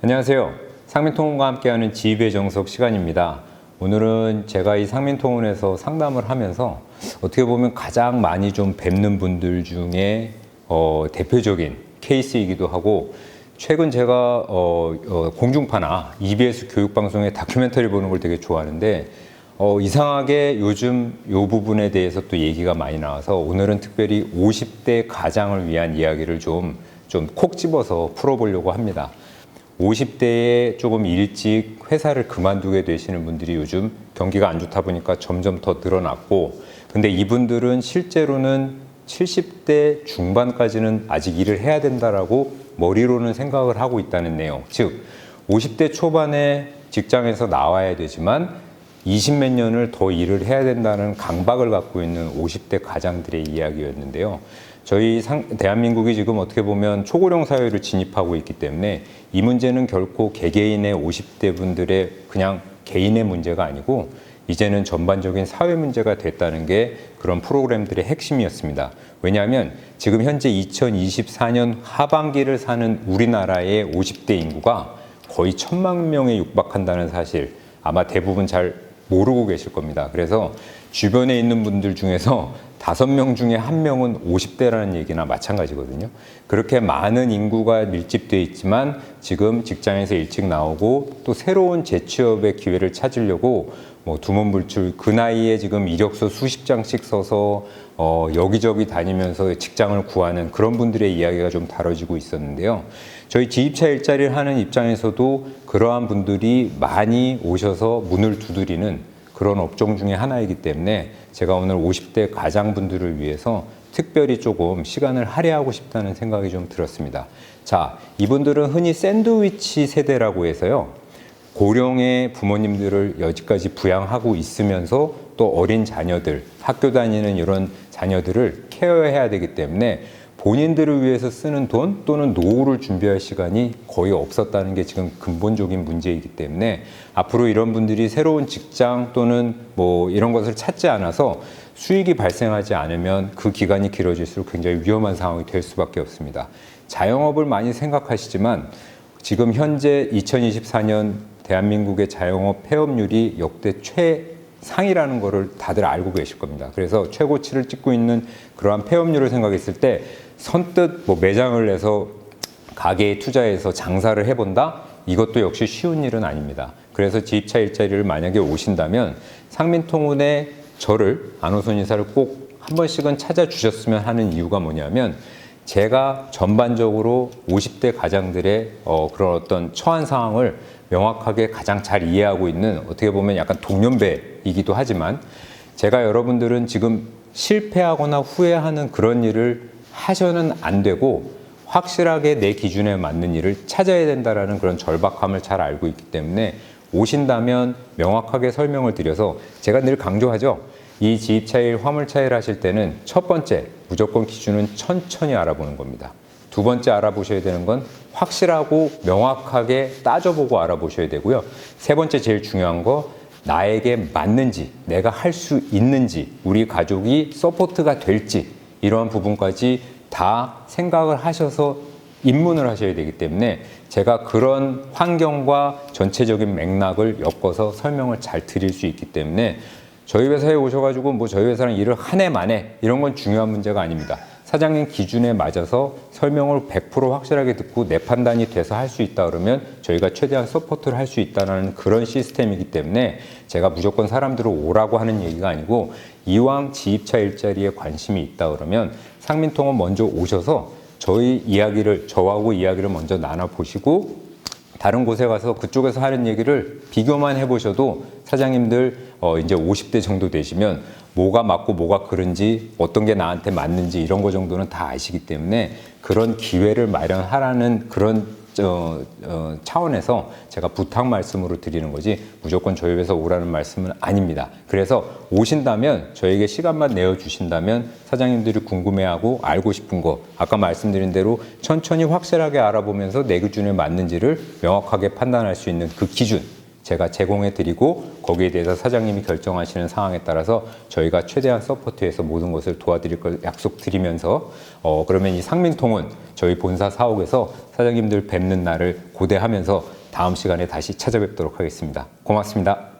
안녕하세요. 상민통운과 함께하는 지휘의 정석 시간입니다. 오늘은 제가 이 상민통운에서 상담을 하면서 어떻게 보면 가장 많이 좀 뵙는 분들 중에 어, 대표적인 케이스이기도 하고 최근 제가 어, 어, 공중파나 EBS 교육방송의 다큐멘터리 보는 걸 되게 좋아하는데 어, 이상하게 요즘 요 부분에 대해서 또 얘기가 많이 나와서 오늘은 특별히 50대 가장을 위한 이야기를 좀 좀 콕 집어서 풀어보려고 합니다. 50대에 조금 일찍 회사를 그만두게 되시는 분들이 요즘 경기가 안 좋다 보니까 점점 더 늘어났고, 근데 이분들은 실제로는 70대 중반까지는 아직 일을 해야 된다라고 머리로는 생각을 하고 있다는 내용. 즉, 50대 초반에 직장에서 나와야 되지만 20몇 년을 더 일을 해야 된다는 강박을 갖고 있는 50대 가장들의 이야기였는데요. 저희 상, 대한민국이 지금 어떻게 보면 초고령 사회를 진입하고 있기 때문에 이 문제는 결코 개개인의 50대 분들의 그냥 개인의 문제가 아니고 이제는 전반적인 사회 문제가 됐다는 게 그런 프로그램들의 핵심이었습니다. 왜냐하면 지금 현재 2024년 하반기를 사는 우리나라의 50대 인구가 거의 천만 명에 육박한다는 사실 아마 대부분 잘 모르고 계실 겁니다. 그래서 주변에 있는 분들 중에서 다섯 명 중에 한 명은 50대라는 얘기나 마찬가지거든요. 그렇게 많은 인구가 밀집돼 있지만 지금 직장에서 일찍 나오고 또 새로운 재취업의 기회를 찾으려고 뭐 두문불출 그 나이에 지금 이력서 수십 장씩 써서 어 여기저기 다니면서 직장을 구하는 그런 분들의 이야기가 좀 다뤄지고 있었는데요. 저희 지입차 일자리를 하는 입장에서도 그러한 분들이 많이 오셔서 문을 두드리는 그런 업종 중에 하나이기 때문에 제가 오늘 50대 가장분들을 위해서 특별히 조금 시간을 할애하고 싶다는 생각이 좀 들었습니다. 자, 이분들은 흔히 샌드위치 세대라고 해서요. 고령의 부모님들을 여지까지 부양하고 있으면서 또 어린 자녀들, 학교 다니는 이런 자녀들을 케어해야 되기 때문에 본인들을 위해서 쓰는 돈 또는 노후를 준비할 시간이 거의 없었다는 게 지금 근본적인 문제이기 때문에 앞으로 이런 분들이 새로운 직장 또는 뭐 이런 것을 찾지 않아서 수익이 발생하지 않으면 그 기간이 길어질수록 굉장히 위험한 상황이 될 수밖에 없습니다. 자영업을 많이 생각하시지만 지금 현재 2024년 대한민국의 자영업 폐업률이 역대 최상이라는 거를 다들 알고 계실 겁니다. 그래서 최고치를 찍고 있는 그러한 폐업률을 생각했을 때 선뜻 뭐 매장을 내서 가게에 투자해서 장사를 해본다? 이것도 역시 쉬운 일은 아닙니다. 그래서 지입차 일자리를 만약에 오신다면 상민통운의 저를 안호선 이사를 꼭 한 번씩은 찾아주셨으면 하는 이유가 뭐냐면 제가 전반적으로 50대 가장들의 어, 그런 어떤 처한 상황을 명확하게 가장 잘 이해하고 있는 어떻게 보면 약간 동년배이기도 하지만 제가 여러분들은 지금 실패하거나 후회하는 그런 일을 하셔는 안 되고 확실하게 내 기준에 맞는 일을 찾아야 된다라는 그런 절박함을 잘 알고 있기 때문에 오신다면 명확하게 설명을 드려서 제가 늘 강조하죠. 이 지입 차일, 화물 차일 하실 때는 첫 번째 무조건 기준은 천천히 알아보는 겁니다. 두 번째 알아보셔야 되는 건 확실하고 명확하게 따져보고 알아보셔야 되고요. 세 번째 제일 중요한 거 나에게 맞는지, 내가 할 수 있는지, 우리 가족이 서포트가 될지 이러한 부분까지 다 생각을 하셔서 입문을 하셔야 되기 때문에 제가 그런 환경과 전체적인 맥락을 엮어서 설명을 잘 드릴 수 있기 때문에 저희 회사에 오셔가지고 뭐 저희 회사랑 일을 한 해 만에 이런 건 중요한 문제가 아닙니다. 사장님 기준에 맞아서 설명을 100% 확실하게 듣고 내 판단이 돼서 할 수 있다 그러면 저희가 최대한 서포트를 할 수 있다는 그런 시스템이기 때문에 제가 무조건 사람들을 오라고 하는 얘기가 아니고 이왕 지입차 일자리에 관심이 있다 그러면 상민통은 먼저 오셔서 저희 이야기를 저하고 이야기를 먼저 나눠 보시고 다른 곳에 가서 그쪽에서 하는 얘기를 비교만 해보셔도 사장님들 어 이제 50대 정도 되시면 뭐가 맞고 뭐가 그른지 어떤 게 나한테 맞는지 이런 거 정도는 다 아시기 때문에 그런 기회를 마련하라는 그런 어, 어, 차원에서 제가 부탁 말씀으로 드리는 거지 무조건 저희 회사 오라는 말씀은 아닙니다. 그래서 오신다면 저에게 시간만 내어 주신다면 사장님들이 궁금해하고 알고 싶은 거 아까 말씀드린 대로 천천히 확실하게 알아보면서 내 기준에 맞는지를 명확하게 판단할 수 있는 그 기준 제가 제공해 드리고 거기에 대해서 사장님이 결정하시는 상황에 따라서 저희가 최대한 서포트해서 모든 것을 도와드릴 걸 약속드리면서 어 그러면 이 상민통은 저희 본사 사옥에서 사장님들 뵙는 날을 고대하면서 다음 시간에 다시 찾아뵙도록 하겠습니다. 고맙습니다.